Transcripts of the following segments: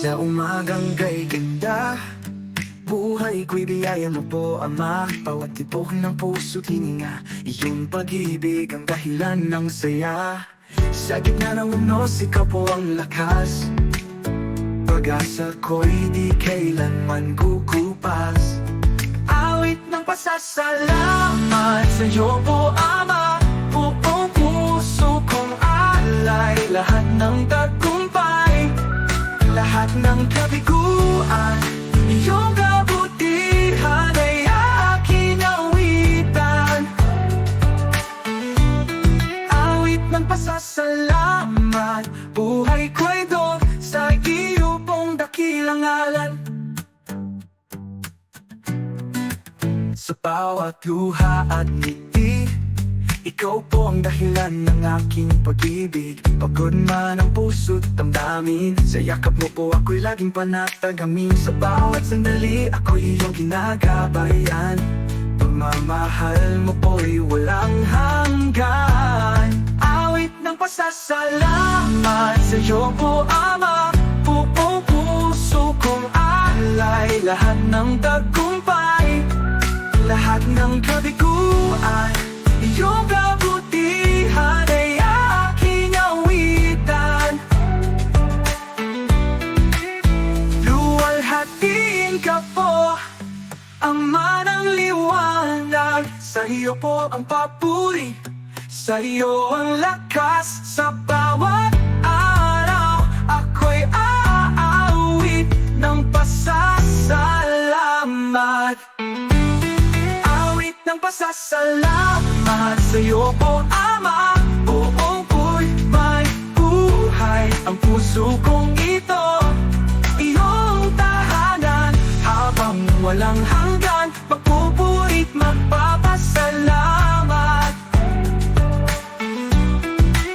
Sa umagang kay ganda Buhay ko'y biyaya mo po, Ama. Bawat tibok ng puso't hininga Iyong pag-ibig ang dahilan ng saya. Sa gitna ng unos, ikaw po ang lakas. Pag-asa ko'y di kailanman kukupas. Awit ng pasasalamat sa iyo po, Ama. Buong puso kong alay Lahat ng tagumpay Lahat ng kabiguan. Iyong kabutihan ay aking awitan. Awit ng pasasalamat Buhay ko'y doon sa iyo pong dakilang ngalan Sa bawat luha at ngiti Ikaw po ang dahilan ng aking pag-ibig. Pagod man ang puso't damdamin. Sa yakap mo po ako'y laging panatagamin. Sa bawat sandali ako'y iyong ginagabayan. Pagmamahal mo po'y walang hanggan. Awit ng pasasalamat. Sa iyo po Ama Buong puso kong alay. Lahat ng tagumpay lahat ng kabiguan Iyong kabutihan ay aking awitan. Luwalhatiin ka po Ama ng liwanag. Sa iyo po ang papuri Sa iyo ang lakas Sa pasasalamat sa iyo po, Ama. Buong ko'y may buhay. Ang puso kong ito Iyong tahanan. Habang walang hanggan Magpupurit, magpapasalamat.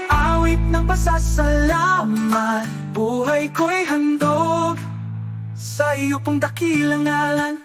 Awit ng pasasalamat Buhay ko'y handog. Sa iyo pong dakilang ngalan